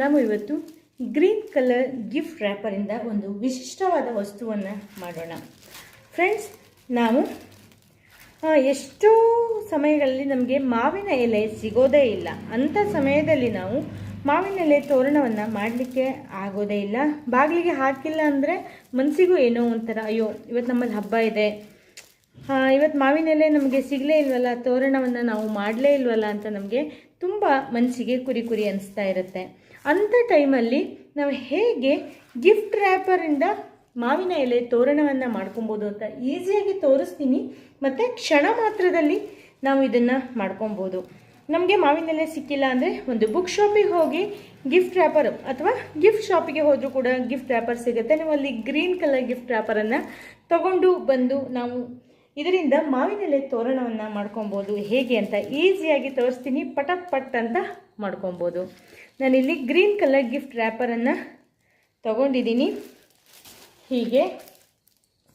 ನಾವು ಇವತ್ತು green colour gift ರ್ಯಾಪರಿಂದ ಒಂದು ವಿಶಿಷ್ಟವಾದ ವಸ್ತುವನ್ನು ಮಾಡೋಣ. ಫ್ರೆಂಡ್ಸ್ ನಾವು ಎಷ್ಟೋ ಸಮಯಗಳಲ್ಲಿ ನಮಗೆ ಮಾವಿನ ಎಲೆ ಸಿಗೋದೇ ಇಲ್ಲ. ಅಂಥ ಸಮಯದಲ್ಲಿ ನಾವು ಮಾವಿನ ಎಲೆ ತೋರಣವನ್ನು ಮಾಡಲಿಕ್ಕೆ ಆಗೋದೇ ಇಲ್ಲ. ಬಾಗಿಲಿಗೆ ಹಾಕಿಲ್ಲ ಅಂದರೆ ಮನಸ್ಸಿಗೂ ಏನೋ ಒಂಥರ, ಅಯ್ಯೋ ಇವತ್ತು ನಮ್ಮಲ್ಲಿ ಹಬ್ಬ ಇದೆ. ಇವತ್ತು ಮಾವಿನ ಎಲೆ ನಮಗೆ ಸಿಗಲೇ ಇಲ್ವಲ್ಲ, ತೋರಣವನ್ನು ನಾವು ಮಾಡಲೇ ಇಲ್ವಲ್ಲ ಅಂತ ನಮಗೆ ತುಂಬ ಮನಸ್ಸಿಗೆ ಕುರಿ ಕುರಿ ಅನಿಸ್ತಾ ಇರುತ್ತೆ. ಅಂಥ ಟೈಮಲ್ಲಿ ನಾವು ಹೇಗೆ ಗಿಫ್ಟ್ ರ್ಯಾಪರಿಂದ ಮಾವಿನ ಎಲೆ ತೋರಣವನ್ನು ಮಾಡ್ಕೊಬೋದು ಅಂತ ಈಸಿಯಾಗಿ ತೋರಿಸ್ತೀನಿ. ಮತ್ತು ಕ್ಷಣ ಮಾತ್ರದಲ್ಲಿ ನಾವು ಇದನ್ನು ಮಾಡ್ಕೊಬೋದು. ನಮಗೆ ಮಾವಿನ ಎಲೆ ಸಿಕ್ಕಿಲ್ಲ ಅಂದರೆ ಒಂದು ಬುಕ್ ಶಾಪಿಗೆ ಹೋಗಿ ಗಿಫ್ಟ್ ರ್ಯಾಪರ್ ಅಥವಾ ಗಿಫ್ಟ್ ಶಾಪಿಗೆ ಹೋದರೂ ಕೂಡ ಗಿಫ್ಟ್ ರ್ಯಾಪರ್ ಸಿಗುತ್ತೆ. ನೀವು ಅಲ್ಲಿ ಗ್ರೀನ್ ಕಲರ್ ಗಿಫ್ಟ್ ರ್ಯಾಪರನ್ನು ತಗೊಂಡು ಬಂದು ನಾವು ಇದರಿಂದ ಮಾವಿನ ಎಲೆ ತೋರಣವನ್ನು ಮಾಡ್ಕೊಬೋದು. ಹೇಗೆ ಅಂತ ಈಸಿಯಾಗಿ ತೋರಿಸ್ತೀನಿ. ಪಟ ಪಟ್ ಅಂತ ಮಾಡ್ಕೊಬೋದು. ನಾನಿಲ್ಲಿ ಗ್ರೀನ್ ಕಲರ್ ಗಿಫ್ಟ್ ರ್ಯಾಪರನ್ನು ತಗೊಂಡಿದ್ದೀನಿ. ಹೀಗೆ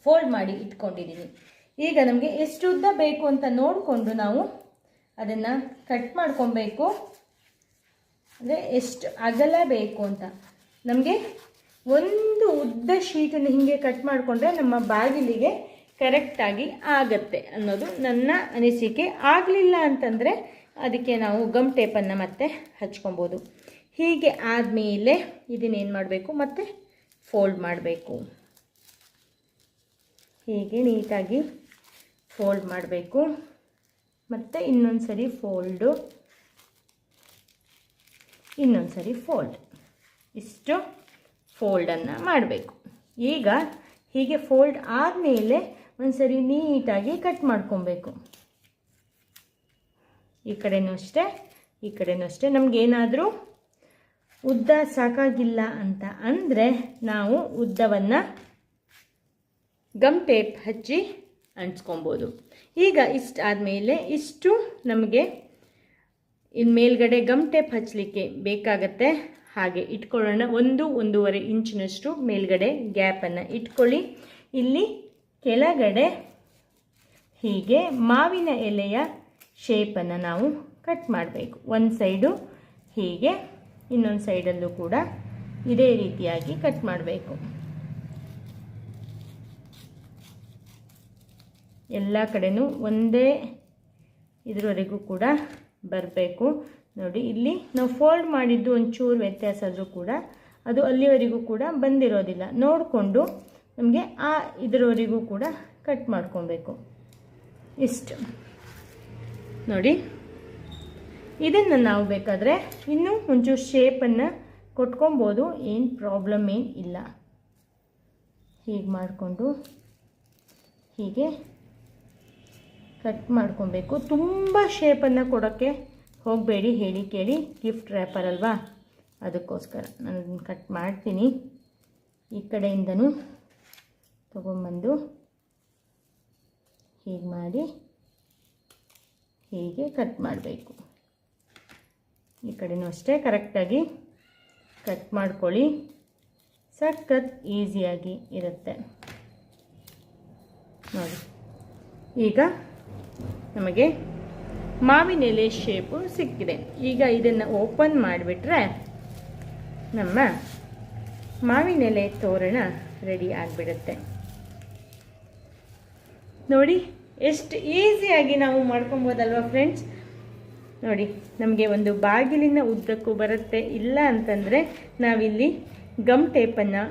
ಫೋಲ್ಡ್ ಮಾಡಿ ಇಟ್ಕೊಂಡಿದ್ದೀನಿ. ಈಗ ನಮಗೆ ಎಷ್ಟು ಉದ್ದ ಬೇಕು ಅಂತ ನೋಡಿಕೊಂಡು ನಾವು ಅದನ್ನು ಕಟ್ ಮಾಡ್ಕೊಬೇಕು. ಅಂದರೆ ಎಷ್ಟು ಅಗಲ ಬೇಕು ಅಂತ. ನಮಗೆ ಒಂದು ಉದ್ದ ಶೀಟನ್ನು ಹೀಗೆ ಕಟ್ ಮಾಡಿಕೊಂಡ್ರೆ ನಮ್ಮ ಬಾಗಿಲಿಗೆ ಕರೆಕ್ಟಾಗಿ ಆಗತ್ತೆ ಅನ್ನೋದು ನನ್ನ ಅನಿಸಿಕೆ. ಆಗಲಿಲ್ಲ ಅಂತಂದರೆ ಅದಕ್ಕೆ ನಾವು ಗಮ್ ಟೇಪನ್ನು ಮತ್ತೆ ಹಚ್ಕೊಬೋದು. ಹೀಗೆ ಆದಮೇಲೆ ಇದನ್ನೇನು ಮಾಡಬೇಕು? ಮತ್ತೆ ಫೋಲ್ಡ್ ಮಾಡಬೇಕು. ಹೀಗೆ ನೀಟಾಗಿ ಫೋಲ್ಡ್ ಮಾಡಬೇಕು. ಮತ್ತು ಇನ್ನೊಂದು ಸರಿ ಫೋಲ್ಡು. ಇನ್ನೊಂದು ಸರಿ ಫೋಲ್ಡ್. ಇಷ್ಟು ಫೋಲ್ಡನ್ನು ಮಾಡಬೇಕು. ಈಗ ಹೀಗೆ ಫೋಲ್ಡ್ ಆದಮೇಲೆ ಒಂದು ಸರಿ ನೀಟಾಗಿ ಕಟ್ ಮಾಡ್ಕೊಬೇಕು. ಈ ಕಡೆನೂ ಅಷ್ಟೇ, ಈ ಕಡೆನೂ ಅಷ್ಟೇ. ನಮಗೇನಾದರೂ ಉದ್ದ ಸಾಕಾಗಿಲ್ಲ ಅಂತ ಅಂದರೆ ನಾವು ಉದ್ದವನ್ನು ಗಮ್ ಟೇಪ್ ಹಚ್ಚಿ ಅಂಟ್ಸ್ಕೊಬೋದು. ಈಗ ಇಷ್ಟು ಆದಮೇಲೆ ಇಷ್ಟು ನಮಗೆ ಇನ್ನು ಮೇಲ್ಗಡೆ ಗಮ್ ಟೇಪ್ ಹಚ್ಚಲಿಕ್ಕೆ ಬೇಕಾಗತ್ತೆ ಹಾಗೆ ಇಟ್ಕೊಳ್ಳೋಣ. ಒಂದು, ಒಂದೂವರೆ ಇಂಚಿನಷ್ಟು ಮೇಲ್ಗಡೆ ಗ್ಯಾಪನ್ನು ಇಟ್ಕೊಳ್ಳಿ. ಇಲ್ಲಿ ಕೆಳಗಡೆ ಹೀಗೆ ಮಾವಿನ ಎಲೆಯ ಶೇಪನ್ನು ನಾವು ಕಟ್ ಮಾಡಬೇಕು. ಒಂದು ಸೈಡು ಹೀಗೆ, ಇನ್ನೊಂದು ಸೈಡಲ್ಲೂ ಕೂಡ ಇದೇ ರೀತಿಯಾಗಿ ಕಟ್ ಮಾಡಬೇಕು. ಎಲ್ಲ ಕಡೆನೂ ಒಂದೇ ಇದರವರೆಗೂ ಕೂಡ ಬರಬೇಕು. ನೋಡಿ, ಇಲ್ಲಿ ನಾವು ಫೋಲ್ಡ್ ಮಾಡಿದ್ದು ಒಂಚೂರು ವ್ಯತ್ಯಾಸ ಆದರೂ ಕೂಡ ಅದು ಅಲ್ಲಿವರೆಗೂ ಕೂಡ ಬಂದಿರೋದಿಲ್ಲ. ನೋಡಿಕೊಂಡು ನಮಗೆ ಆ ಇದರವರೆಗೂ ಕೂಡ ಕಟ್ ಮಾಡ್ಕೊಬೇಕು. ಇಷ್ಟು. ನೋಡಿ. ಇದನ್ನು ನಾವು ಬೇಕಾದರೆ ಇನ್ನೂ ಒಂಚೂರು ಶೇಪನ್ನು ಕೊಟ್ಕೊಬೋದು. ಏನು ಪ್ರಾಬ್ಲಮ್ ಏನು ಇಲ್ಲ. ಹೀಗೆ ಮಾಡಿಕೊಂಡು ಹೀಗೆ ಕಟ್ ಮಾಡ್ಕೊಬೇಕು. ತುಂಬ ಶೇಪನ್ನು ಕೊಡೋಕ್ಕೆ ಹೋಗಬೇಡಿ, ಹೇಳಿ ಕೇಳಿ. ಗಿಫ್ಟ್ ರ್ಯಾಪರ್ ಅಲ್ವಾ? ಅದಕ್ಕೋಸ್ಕರ. ನಾನು ಕಟ್ ಮಾಡ್ತೀನಿ. ಈ ಕಡೆಯಿಂದನೂ ತೊಗೊಂಬಂದು ಹೀಗೆ ಮಾಡಿ ಹೀಗೆ ಕಟ್ ಮಾಡಬೇಕು. ಈ ಕಡೆಯೂ ಅಷ್ಟೇ ಕರೆಕ್ಟಾಗಿ ಕಟ್ ಮಾಡ್ಕೊಳ್ಳಿ. ಸಖತ್ ಈಸಿಯಾಗಿ ಇರುತ್ತೆ. ನೋಡಿ, ಈಗ ನಮಗೆ ಮಾವಿನ ಎಲೆ ಶೇಪು ಸಿಕ್ಕಿದೆ. ಈಗ ಇದನ್ನು ಓಪನ್ ಮಾಡಿಬಿಟ್ರೆ ನಮ್ಮ ಮಾವಿನ ಎಲೆ ತೋರಣ ರೆಡಿ ಆಗಿಬಿಡುತ್ತೆ. ನೋಡಿ, ಎಷ್ಟು ಈಸಿಯಾಗಿ ನಾವು ಮಾಡ್ಕೊಬೋದಲ್ವ ಫ್ರೆಂಡ್ಸ್ ನೋಡಿ, ನಮಗೆ ಒಂದು ಬಾಗಿಲಿನ ಉದ್ದಕ್ಕೂ ಬರುತ್ತೆ. ಇಲ್ಲ ಅಂತಂದರೆ ನಾವಿಲ್ಲಿ ಗಮ್ ಟೇಪನ್ನು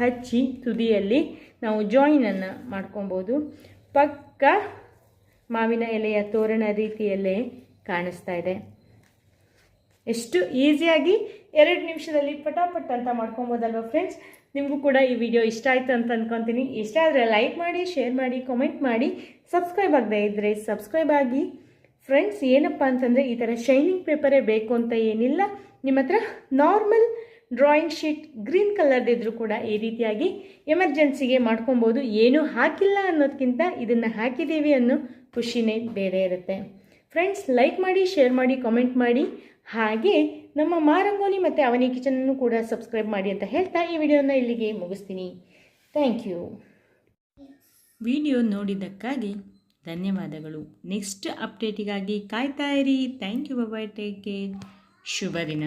ಹಚ್ಚಿ ತುದಿಯಲ್ಲಿ ನಾವು ಜಾಯಿನನ್ನು ಮಾಡ್ಕೊಬೋದು. ಪಕ್ಕ ಮಾವಿನ ಎಲೆಯ ತೋರಣ ರೀತಿಯಲ್ಲೇ ಕಾಣಿಸ್ತಾ ಇದೆ. ಎಷ್ಟು ಈಸಿಯಾಗಿ ಎರಡು ನಿಮಿಷದಲ್ಲಿ ಪಟಾಪಟ್ ಅಂತ ಮಾಡ್ಕೊಬೋದಲ್ವ ಫ್ರೆಂಡ್ಸ್ ನಿಮಗೂ ಕೂಡ ಈ ವಿಡಿಯೋ ಇಷ್ಟ ಆಯಿತು ಅಂತ ಅಂದ್ಕೊತೀನಿ ಇಷ್ಟ ಆದರೆ ಲೈಕ್ ಮಾಡಿ ಶೇರ್ ಮಾಡಿ ಕಾಮೆಂಟ್ ಮಾಡಿ. ಸಬ್ಸ್ಕ್ರೈಬ್ ಆಗದೇ ಇದ್ದರೆ ಸಬ್ಸ್ಕ್ರೈಬ್ ಆಗಿ. ಫ್ರೆಂಡ್ಸ್ ಏನಪ್ಪ ಅಂತಂದರೆ ಈ ಥರ ಶೈನಿಂಗ್ ಪೇಪರೇ ಬೇಕು ಅಂತ ಏನಿಲ್ಲ. ನಿಮ್ಮ ಹತ್ರ ನಾರ್ಮಲ್ ಡ್ರಾಯಿಂಗ್ ಶೀಟ್ ಗ್ರೀನ್ ಕಲರ್ದಿದ್ರೂ ಕೂಡ ಈ ರೀತಿಯಾಗಿ ಎಮರ್ಜೆನ್ಸಿಗೆ ಮಾಡ್ಕೊಬೋದು. ಏನೂ ಹಾಕಿಲ್ಲ ಅನ್ನೋದಕ್ಕಿಂತ ಇದನ್ನು ಹಾಕಿದ್ದೀವಿ ಅನ್ನೋ ಖುಷಿನೇ ಬೇರೆ ಇರುತ್ತೆ. ಫ್ರೆಂಡ್ಸ್ ಲೈಕ್ ಮಾಡಿ ಶೇರ್ ಮಾಡಿ ಕಾಮೆಂಟ್ ಮಾಡಿ. ಹಾಗೆ ನಮ್ಮ ಮಾರಂಗೋಲಿ ಮತ್ತು ಅವನಿ ಕಿಚನನ್ನು ಕೂಡ ಸಬ್ಸ್ಕ್ರೈಬ್ ಮಾಡಿ ಅಂತ ಹೇಳ್ತಾ ಈ ವಿಡಿಯೋನ ಇಲ್ಲಿಗೆ ಮುಗಿಸ್ತೀನಿ. ಥ್ಯಾಂಕ್ ಯು ವಿಡಿಯೋ ನೋಡಿದ್ದಕ್ಕಾಗಿ ಧನ್ಯವಾದಗಳು. ನೆಕ್ಸ್ಟ್ ಅಪ್ಡೇಟಿಗಾಗಿ ಕಾಯ್ತಾ ಇರಿ. Thank you bye take care ಶುಭ ದಿನ.